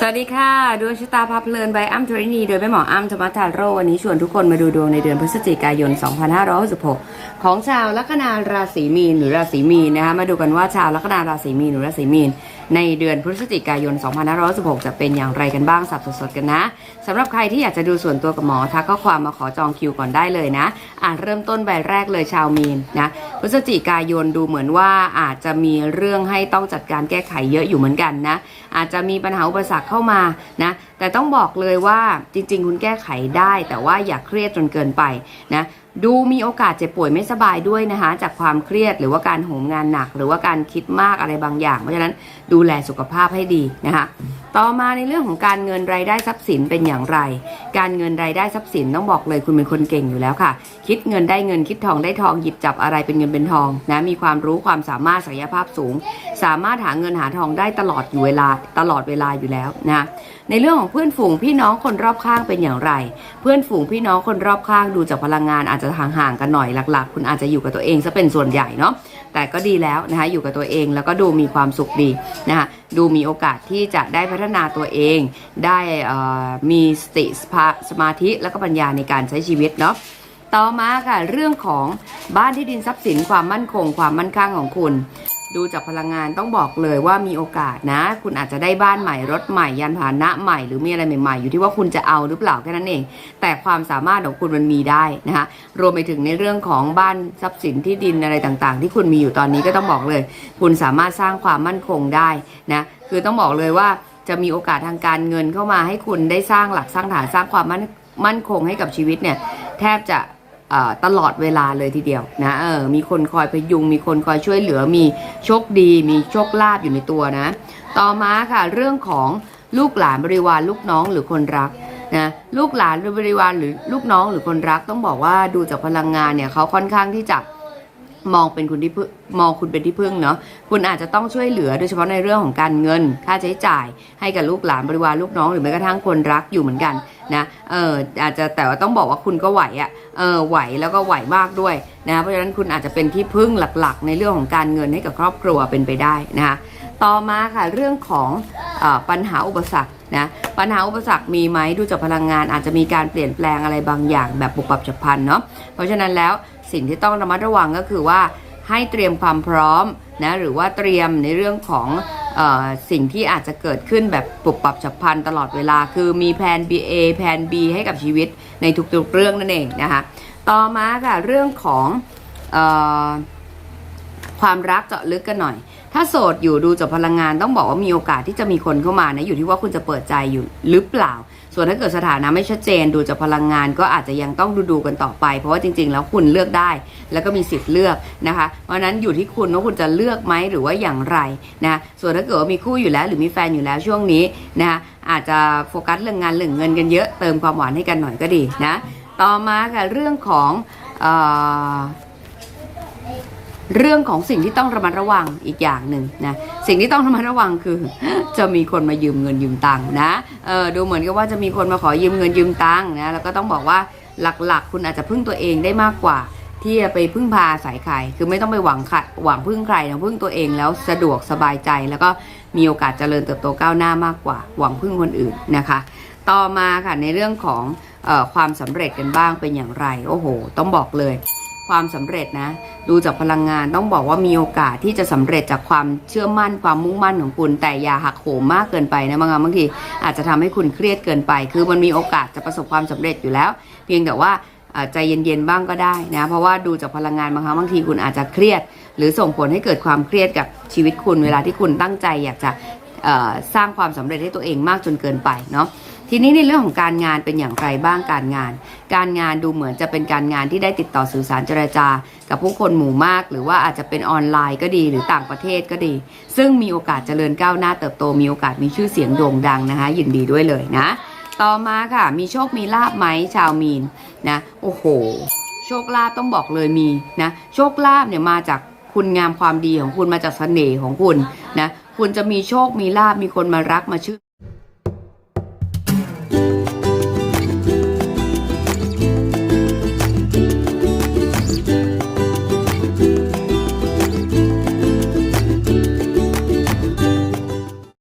สวัสดีค่ะดวงชะตาพับเพลินใบอ้ำทรินีโดยแม่หมออ้ำธรรมทาโรวันนี้ชวนทุกคนมาดูดวงในเดือนพฤศจิกายน 2566 ของชาวลัคนาราศีมีนหรือราศีมีนนะคะมาดูกันว่าชาวลัคนาราศีมีนหรือราศีมีน ในเดือนพฤศจิกายน 2566จะเป็นอย่างไรกันบ้างสับสดๆกันนะสำหรับใครที่อยากจะดูส่วนตัวกับหมอทักข้อความมาขอจองคิวก่อนได้เลยนะ อ่านเริ่มต้นใบแรกเลยชาวมีนนะพฤศจิกายนดูเหมือนว่าอาจจะมีเรื่องให้ต้องจัดการแก้ไขเยอะอยู่เหมือนกันนะ อาจจะมีปัญหาอุปสรรคเข้ามานะแต่ต้องบอกเลยว่าจริง ๆ คุณแก้ไขได้ แต่ว่าอย่าเครียดจนเกินไปนะ ดูมีโอกาสเจ็บป่วยไม่สบายด้วยนะคะ จากความเครียดหรือว่าการโหมงานหนัก หรือว่าการคิดมากอะไรบางอย่าง เพราะฉะนั้นดูแลสุขภาพให้ดีนะคะ ต่อมาในเรื่องของการเงินรายได้ทรัพย์สินเป็นอย่างไร การเงินรายได้ทรัพย์สินต้องบอกเลยคุณเป็นคนเก่งอยู่แล้วค่ะ คิดเงินได้เงินคิดทองได้ทองหยิบจับอะไรเป็นเงินเป็นทองนะมีความรู้ความสามารถศักยภาพสูง สามารถหาเงินหาทองได้ตลอดอยู่เวลาตลอดเวลาอยู่แล้วนะในเรื่องของเพื่อนฝูงพี่น้องคนรอบข้างเป็นอย่างไร เพื่อนฝูงพี่น้องคนรอบข้างดูจากพลังงานอาจจะห่างๆกันหน่อยหลัก ๆ คุณอาจจะอยู่กับตัวเองซะเป็นส่วนใหญ่เนาะแต่ก็ดีแล้วนะคะอยู่กับตัวเองแล้วก็ดูมีความสุขดีนะคะดูมีโอกาสที่จะได้พัฒนาตัวเอง ได้มีสติสภาสมาธิแล้วก็ปัญญาในการใช้ชีวิตเนาะต่อมาค่ะเรื่องของบ้านที่ดินทรัพย์สินความมั่นคง ความมั่นคงของคุณ ดูจากพลังงานต้องบอกเลยว่ามีโอกาสนะ คุณอาจจะได้บ้านใหม่รถใหม่ยานพาหนะใหม่หรือมีอะไรใหม่ๆ อยู่ที่ว่าคุณจะเอาหรือเปล่าแค่นั้นเอง แต่ความสามารถของคุณมันมีได้นะคะรวมไปถึงในเรื่องของบ้านทรัพย์สินที่ดินอะไรต่างๆ ที่คุณมีอยู่ตอนนี้ก็ต้องบอกเลย คุณสามารถสร้างความมั่นคงได้นะคือต้องบอกเลยว่าจะมีโอกาสทางการเงินเข้ามาให้คุณได้สร้างหลักสร้างฐานสร้างความมั่นมั่นคงให้กับชีวิตเนี่ยแทบจะ ตลอดเวลาเลยทีเดียวนะเออมีคนคอยพยุง มีคนคอยช่วยเหลือมีโชคดี มีโชคลาภอยู่ในตัวนะ ต่อมาค่ะเรื่องของลูกหลานบริวารลูกน้องหรือคนรักนะลูกหลานหรือบริวารหรือลูกน้องหรือคนรักต้องบอกว่าดูจากพลังงานเนี่ยเขาค่อนข้างที่จะ มองเป็นคุณที่พึ่งมองคุณเป็นที่พึ่งเนาะคุณอาจจะต้องช่วยเหลือโดยเฉพาะในเรื่องของการเงิน ค่าใช้จ่าย ให้กับลูกหลานบริวารลูกน้อง หรือแม้กระทั่งคนรักอยู่เหมือนกันนะเอออาจจะแต่ว่าต้องบอกว่าคุณก็ไหวอะ่ะเออไหวแล้วก็ไหวมากด้วยนะเพราะฉะนั้นคุณอาจจะเป็นที่พึ่งหลักๆ ในเรื่องของการเงินให้กับครอบครัวเป็นไปได้นะคะต่อมาค่ะเรื่องของอปัญหาอุปสรรคนะปัญหาอุปสรรคมีไหมดูจากพลังงานอาจจะมีการเปลี่ยนแปลงอะไรบางอย่างแบบปุบปับฉับพลันเนาะเพราะฉะนั้นแล้ว สิ่งที่ต้องระมัดระวังก็คือว่าให้เตรียมความพร้อมนะหรือว่าเตรียมในเรื่องของออสิ่งที่อาจจะเกิดขึ้นแบบปรับปรับฉับพลันตลอดเวลา คือมีแผน B A แผน B ให้กับชีวิตในทุกๆเรื่องนั่นเองนะคะต่อมาค่ะเรื่องของออ ความรักเจาะลึกกันหน่อย ถ้าโสดอยู่ดูจากพลังงานต้องบอกว่ามีโอกาสที่จะมีคนเข้ามานะอยู่ที่ว่าคุณจะเปิดใจอยู่หรือเปล่า ส่วนถ้าเกิดสถานะไม่ชัดเจนดูจากพลังงานก็อาจจะยังต้องดูดูกันต่อไป เพราะว่าจริง ๆ แล้วคุณเลือกได้ แล้วก็มีสิทธิ์เลือกนะคะ เพราะนั้นอยู่ที่คุณว่าคุณจะเลือกไหมหรือว่าอย่างไรนะส่วนถ้าเกิดว่ามีคู่อยู่แล้ว หรือมีแฟนอยู่แล้วช่วงนี้นะคะอาจจะโฟกัสเรื่องงานเรื่องเงินกันเยอะเติมความหวานให้กันหน่อยก็ดีนะต่อมาค่ะเรื่องของ เรื่องของสิ่งที่ต้องระมัดระวังอีกอย่างหนึ่งนะสิ่งที่ต้องระมัดระวังคือ จะมีคนมายืมเงินยืมตังค์นะเออดูเหมือนกับว่าจะมีคนมาขอยืมเงินยืมตังค์นะแล้วก็ต้องบอกว่าหลักๆ คุณอาจจะพึ่งตัวเองได้มากกว่า ที่จะไปพึ่งพาอายใครคือไม่ต้องไปหวังขัดหวังพึ่งใครนะพึ่งตัวเองแล้วสะดวกสบายใจ แล้วก็มีโอกาสเจริญเติบโตก้าวหน้ามากกว่า หวังพึ่งคนอื่นนะคะ ต่อมาค่ะในเรื่องของออความสำเร็จกันบ้างเป็นอย่างไร โอ้โห ต้องบอกเลย ความสำเร็จนะ ดูจากพลังงานต้องบอกว่ามีโอกาสที่จะสำเร็จจากความเชื่อมั่นความมุ่งมั่นของคุณ แต่อย่าหักโหมมากเกินไปนะบางครั้งบางทีอาจจะทำให้คุณเครียดเกินไป คือมันมีโอกาสจะประสบความสำเร็จอยู่แล้ว เพียงแต่ว่าใจเย็นๆบ้างก็ได้นะ เพราะว่าดูจากพลังงานบางครั้งบางทีคุณอาจจะเครียด หรือส่งผลให้เกิดความเครียดกับชีวิตคุณเวลาที่คุณตั้งใจอยากจะสร้างความสำเร็จให้ตัวเองมากจนเกินไปเนาะ ทีนี้ในเรื่องของการงานเป็นอย่างไรบ้างการงาน การงานดูเหมือนจะเป็นการงานที่ได้ติดต่อสื่อสารเจรจา กับผู้คนหมู่มาก หรือว่าอาจจะเป็นออนไลน์ก็ดีหรือต่างประเทศก็ดี ซึ่งมีโอกาสเจริญก้าวหน้าเติบโตมีโอกาสมีชื่อเสียงโด่งดังนะคะ ยินดีด้วยเลยนะ ต่อมาค่ะ มีโชคมีลาบไหมชาวมีนนะโอ้โห โชคลาภต้องบอกเลยมีนะโชคลาภเนี่ยมาจากคุณงามความดีของคุณมาจากเสน่ห์ของคุณนะคุณจะมีโชคมีลาบมีคนมารักมาชื่อ